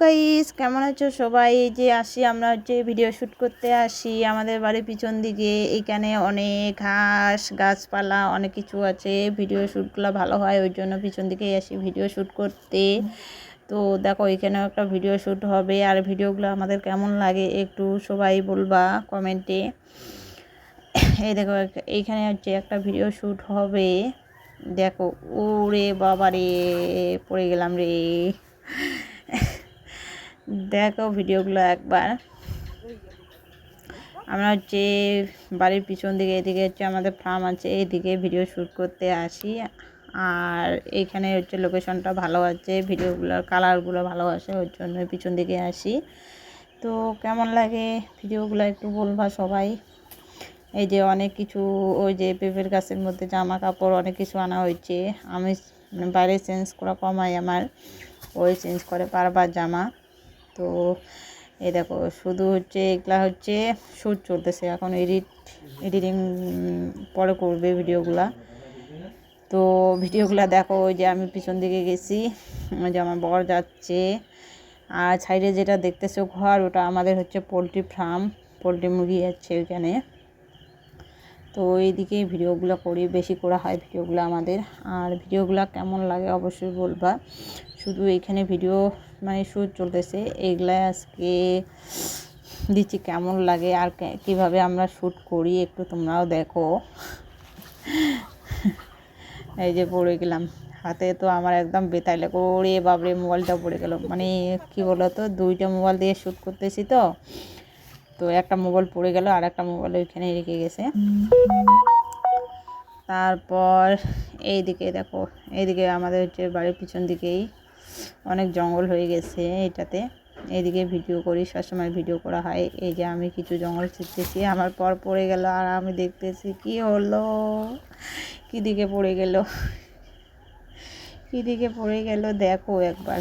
Guys কেমন আছো সবাই? যে আসি আমরা হচ্ছে ভিডিও শ্যুট করতে আসি আমাদের বাড়ির পিছন দিকে। এখানে অনেক ঘাস, গাছপালা, অনেক কিছু আছে। ভিডিও শ্যুটগুলো ভালো হয়, ওই জন্য পিছন দিকেই আসি ভিডিও শ্যুট করতে। তো দেখো, এখানেও একটা ভিডিও শ্যুট হবে। আর ভিডিওগুলো আমাদের কেমন লাগে একটু সবাই বলবা কমেন্টে এই দেখো এইখানে হচ্ছে একটা ভিডিও শ্যুট হবে। দেখো, ওরে বাবা রে পড়ে গেলাম রে। দেখো ভিডিওগুলো একবার। আমরা হচ্ছে বাড়ির পিছন দিকে, এদিকে হচ্ছে আমাদের ফার্ম আছে এইদিকে ভিডিও শ্যুট করতে আসি। আর এইখানে হচ্ছে লোকেশনটা ভালো আছে, ভিডিওগুলোর কালারগুলো ভালো আসে, ওর জন্য পিছন দিকে আসি। তো কেমন লাগে ভিডিওগুলো একটু বলবা সবাই? এই যে অনেক কিছু, ওই যে পেঁপের গাছের মধ্যে জামা কাপড় অনেক কিছু আনা হয়েছে। আমি মানে বাইরে চেঞ্জ করা কমাই আমার, ওই চেঞ্জ করে বারবার জামা। তো এই দেখো, শুধু হচ্ছে এগুলা হচ্ছে শ্যুট চলতেছে। এখন এডিট এডিটিং পরে করবে ভিডিওগুলা তো ভিডিওগুলা দেখো, ওই যে আমি পিছন দিকে গেছি, ওই যে আমার বর যাচ্ছে। আর সাইডে যেটা দেখতেছো ঘর, ওটা আমাদের হচ্ছে পোলট্রি ফার্ম পোলট্রি মুরগি আছে ওইখানে। তো এইদিকে ভিডিওগুলো করি, বেশি করা হয় ভিডিওগুলো আমাদের। আর ভিডিওগুলো কেমন লাগে অবশ্যই বলবা। শুধু এইখানে ভিডিও মানে শ্যুট চলতেছে এইগুলাই আজকে দিচ্ছি কেমন লাগে আর কীভাবে আমরা শ্যুট করি একটু তোমরাও দেখো। এই যে পড়ে গেলাম, হাতে তো আমার একদম বেতাই লাগে। ওরে বাবরে মোবাইলটা পড়ে গেল। মানে কি বলো তো দুইটা মোবাইল দিয়ে শ্যুট করতেছি তো। তো একটা মোবাইল পড়ে গেল, আর একটা মোবাইল ওইখানে রেখে গেছে। তারপর এই দিকে দেখো, এইদিকে আমাদের হচ্ছে বাড়ির পিছন দিকেই অনেক জঙ্গল হয়ে গেছে এটাতে। এইদিকে ভিডিও করি, সবসময় ভিডিও করা হয়। এই যে আমি কিছু জঙ্গল ছিটতেছি আমার পর পড়ে গেল, আর আমি দেখতেছি কি হলো? কী দিকে পড়ে গেল? কী দিকে পড়ে গেল? দেখো একবার।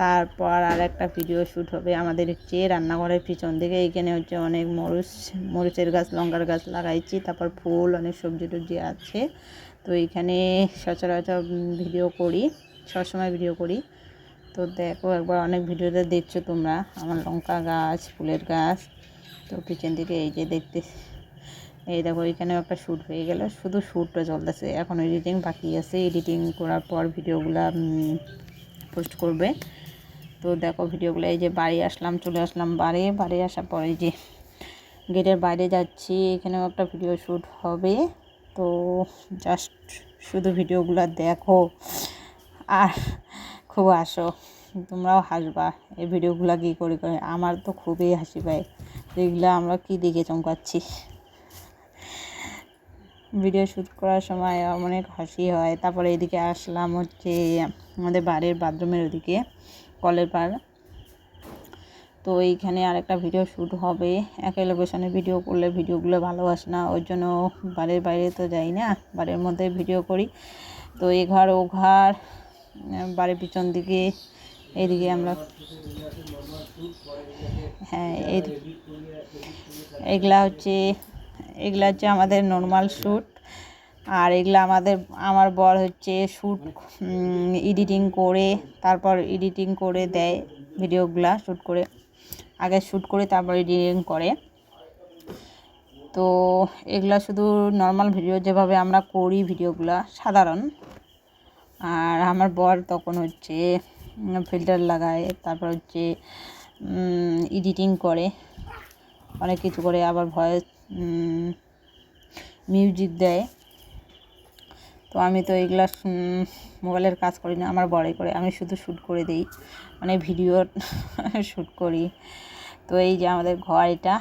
তারপর আর একটা ভিডিও শ্যুট হবে আমাদের হচ্ছে রান্নাঘরের পিছন দিকে। এইখানে হচ্ছে অনেক মরুচ, মরিচের গাছ, লঙ্কার গাছ লাগাইছি, তারপর ফুল, অনেক সবজি টবজি আছে। তো এইখানে সচরাচর ভিডিও করি, সবসময় ভিডিও করি। তো দেখো একবার অনেক ভিডিওতে দেখছ তোমরা, আমার লঙ্কা গাছ, ফুলের গাছ। তো পিছন দিকে এই যে দেখতে, এই দেখো এখানেও একটা শ্যুট হয়ে গেল। শুধু শ্যুটটা চলতেছে, এখন এডিটিং বাকি আছে। এডিটিং করার পর ভিডিওগুলো পোস্ট করবে। তো দেখো ভিডিওগুলো, এই যে বাড়ি আসলাম, চলে আসলাম বাড়ি। বাড়ি আসার পরে যে গেটের বাইরে যাচ্ছি, এখানেও একটা ভিডিও শ্যুট হবে। তো জাস্ট শুধু ভিডিওগুলো দেখো আর খুব আসো, তোমরাও হাসবা। এই ভিডিওগুলো কী করে করে, আমার তো খুবই হাসি পায়। যেগুলো আমরা কী দিকে চমকাচ্ছি? ভিডিও শ্যুট করার সময় অনেক হাসি হয়। তারপরে এদিকে আসলাম হচ্ছে আমাদের বাড়ির বাথরুমের ওদিকে। কলের পার তো এইখানে আরেকটা ভিডিও শ্যুট হবে। একই লোকেশনে ভিডিও করলে ভিডিওগুলো ভালো আসে না, ওই জন্য বাড়ির বাইরে তো যাই না, বাড়ির মধ্যে ভিডিও করি। তো এ ঘর, ও ঘর বাড়ির পিছন দিকে, এইদিকে আমরা হ্যাঁ এগুলা হচ্ছে এগুলা হচ্ছে আমাদের নর্মাল শ্যুট আর এগুলো আমাদের, আমার বর হচ্ছে শ্যুট এডিটিং করে, তারপর এডিটিং করে দেয় ভিডিওগুলা শ্যুট করে। আগে শ্যুট করে, তারপর এডিটিং করে। তো এগুলা শুধু নর্মাল ভিডিও যেভাবে আমরা করি ভিডিওগুলা সাধারণ। আর আমার বর তখন হচ্ছে ফিল্টার লাগায়, তারপর হচ্ছে এডিটিং করে। অনেক কিছু করে, আবার ভয়েস মিউজিক দেয়। তো আমি তো এগুলা মোবাইলের কাজ করি না, আমার বড়াই করে। আমি শুধু শ্যুট করে দিই মানে ভিডিও শ্যুট করি। তো এই যে আমাদের ঘর এটা,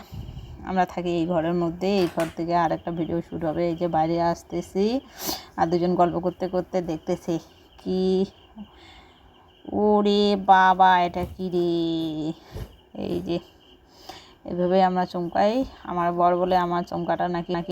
আমরা থাকি এই ঘরের মধ্যে, এই ঘর থেকে আর একটা ভিডিও শ্যুট হবে। এই যে বাইরে আসতেছি, আর দুজন গল্প করতে করতে দেখতেছি, কি, ওরে বাবা, এটা কি রে? এই যে, এভাবে আমরা চমকাই। আমার বর বলে আমার চমকাটা নাকি নাকি